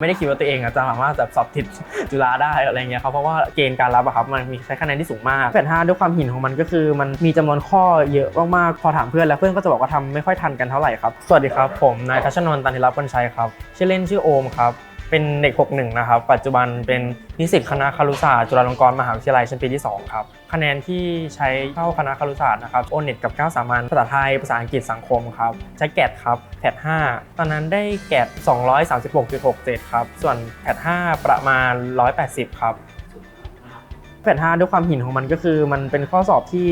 ไม่ได้คิดว่าตัวเองอะจะสามารถแบบสอบติดจุฬาได้อะไรเงี้ยครับเพราะว่าเกณฑ์การรับอะครับมันมีใช้คะแนนที่สูงมากแปดห้าด้วยความหินของมันก็คือ มันมีจำนวนข้อเยอะมากๆพอถามเพื่อนแล้วเพื่อนก็จะบอกว่าทำไม่ค่อยทันกันเท่าไหร่ครับสวัสดีครับผมนายทัชนนท์ตันธิรักษ์ปัญชัยครับชื่อเล่นชื่อโอมครับ เป็นเด็ก 61 นะครับ ปัจจุบันเป็นนิสิตคณะครุศาสตร์จุฬาลงกรณ์มหาวิทยาลัยชั้นปีที่ 2 ครับ คะแนนที่ใช้เข้าคณะครุศาสตร์นะครับโอเน็ตกับ 9 สามัญภาษาไทย ภาษาอังกฤษสังคมครับใช้แกดครับแพท5ตอนนั้นได้แกด236.67 ครับ ส่วนแพท5ประมาณ 180 ครับแพท5ด้วยความหินของมันก็คือมันเป็นข้อสอบที่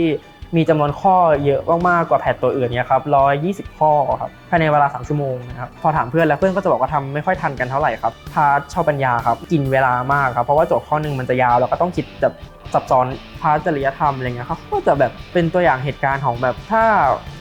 มีจำนวนข้อเยอะมากๆกว่าแพทตัวอื่นเนี่ยครับร้อยยี่สิบข้อครับภายในเวลา 3 ชั่วโมงนะครับ พอถามเพื่อนแล้วเพื่อนก็จะบอกว่าทำไม่ค่อยทันกันเท่าไหร่ครับ พาร์ทชอบปัญญาครับกินเวลามากครับ เพราะว่าโจทย์ข้อหนึ่งมันจะยาวแล้วก็ต้องคิดแบบซับซ้อนพาร์ทจริยธรรมอะไรเงี้ยครับก็จะแบบเป็นตัวอย่างเหตุการณ์ของแบบถ้า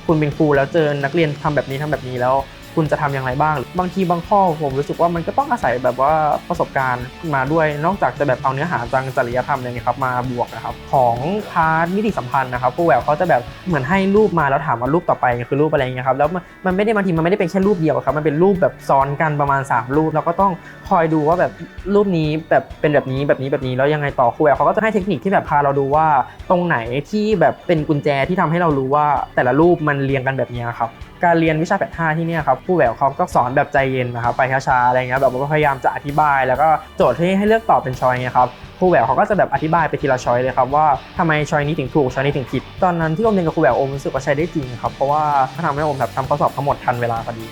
คุณเป็นครูแล้วเจอนักเรียนทำแบบนี้ทำแบบนี้แล้ว คุณจะทำอย่างไรบ้าง บางทีบางข้อผมรู้สึกว่ามันก็ต้องอาศัยแบบว่าประสบการณ์มาด้วย นอกจากจะแบบเอาเนื้อหาทางจริยธรรมอะไรเงี้ยครับมาบวกนะครับของพาร์ทนิติสัมพันธ์นะครับผู้แหววเขาจะแบบเหมือนให้รูปมาแล้วถามว่ารูปต่อไปคือรูปอะไรเงี้ยครับแล้วมันไม่ได้บางทีมันไม่ได้เป็นแค่รูปเดียวครับมันเป็นรูปแบบซ้อนกันประมาณ 3 รูป แล้วก็ต้องคอยดูว่าแบบรูปนี้แบบเป็นแบบนี้แบบนี้แบบนี้แล้วยังไงต่อครูแววเขาก็จะให้เทคนิคที่แบบพาเราดูว่าตรงไหนที่แบบเป็นกุญแจที่ทำให้เรารู้ว่าแต่ละรูปมันเรียงกันแบบนี้ครับการเรียนวิชาแพท5ที่เนี่ยครับผู้แหววเขาก็สอนแบบใจเย็นนะครับไปช้าๆอะไรเงี้ยแบบว่าพยายามจะอธิบาย แล้วก็โจทย์ที่ให้เลือกตอบเป็นชอยเงี้ยครับครูแหววเขาก็จะแบบอธิบายไปทีละชอยเลยครับว่าทำไมชอยนี้ถึงถูกชอยนี้ถึงผิด ตอนนั้นที่โอมเรียนกับครูแหววอมรู้สึกว่าใช้ได้จริงครับเพราะว่าเขาทำให้อมแบบทำข้อสอบทั้งหมดทันเวลาพอดี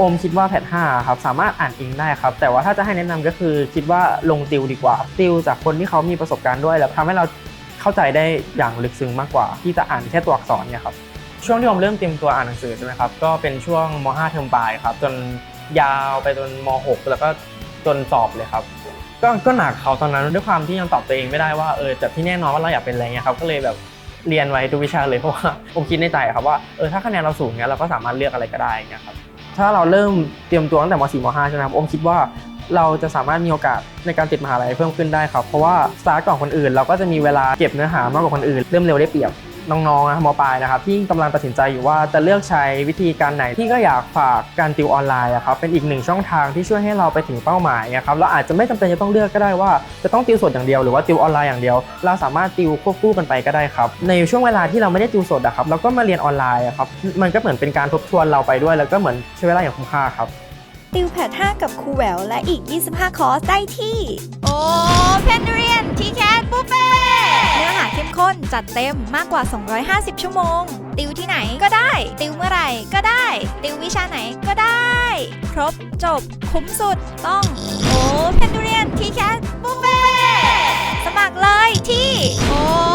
อมคิดว่าแพท5ครับสามารถอ่านเองได้ครับ แต่ว่าถ้าจะให้แนะนำก็คือคิดว่าลงติวดีกว่าติวจากคนที่เขามีประสบการณ์ด้วย แล้วทำให้เราเข้าใจได้อย่างลึกซึ้งมากกว่า ที่จะอ่านแค่ตัวอักษรเนี่ยครับ ช่วงที่ผมเริ่มเตรียมตัวอ่านหนังสือใช่ไหมครับก็เป็นช่วงม .5 เทอมปลายครับจนยาวไปจนม .6 แล้วก็จนสอบเลยครับ ก็ก็หนักเขาตอนนั้นด้วยความที่ยังตอบตัวเองไม่ได้ว่าเออแต่ที่แน่นอนว่าเราอยากเป็นอะไรเงี้ยครับก็เลยแบบเรียนไว้ทุกวิชาเลยเพราะว่าผมคิดในใจครับว่าเออถ้าคะแนนเราสูงเนี้ยเราก็สามารถเลือกอะไรก็ได้เงี้ยครับถ้าเราเริ่มเตรียมตัวตั้งแต่ม .4 ม .5 ใช่ไหมครับผมคิดว่าเราจะสามารถมีโอกาสในการติดมหาลัยเพิ่มขึ้นได้ครับ เพราะว่าสตาร์ทก่อนคนอื่น เราก็จะมีเวลาเก็บเนื้อหามากกว่าคนอื่น เริ่มเร็วได้เปรียบ น้องๆนะมปลายนะครับที่กำลังตัดสินใจอยู่ว่าจะเลือกใช้วิธีการไหนที่ก็อยากฝากการติวออนไลน์อะครับเป็นอีกหนึ่งช่องทางที่ช่วยให้เราไปถึงเป้าหมายนะครับเราอาจจะไม่จำเป็นจะต้องเลือกก็ได้ว่าจะต้องติวสดอย่างเดียวหรือว่าติวออนไลน์อย่างเดียว เราสามารถติวควบคู่กันไปก็ได้ครับในช่วงเวลาที่เราไม่ได้ติวสดอะครับเราก็มาเรียนออนไลน์อะครับมันก็เหมือนเป็นการทบทวนเราไปด้วย แล้วก็เหมือนใช้เวลาอย่างคุ้มค่าครับติวแพท5กับครูแหววและอีก 25 คอร์สได้ที่ โอ้เพนเรียนที จัดเต็มมากกว่า 250 ชั่วโมง ติวที่ไหนก็ได้ ติวเมื่อไหร่ก็ได้ ติววิชาไหนก็ได้ ครบจบ คุ้มสุดต้องโอ้เพนดูเรียนทีแคสบุฟเฟ่สมัครเลยที่โอ้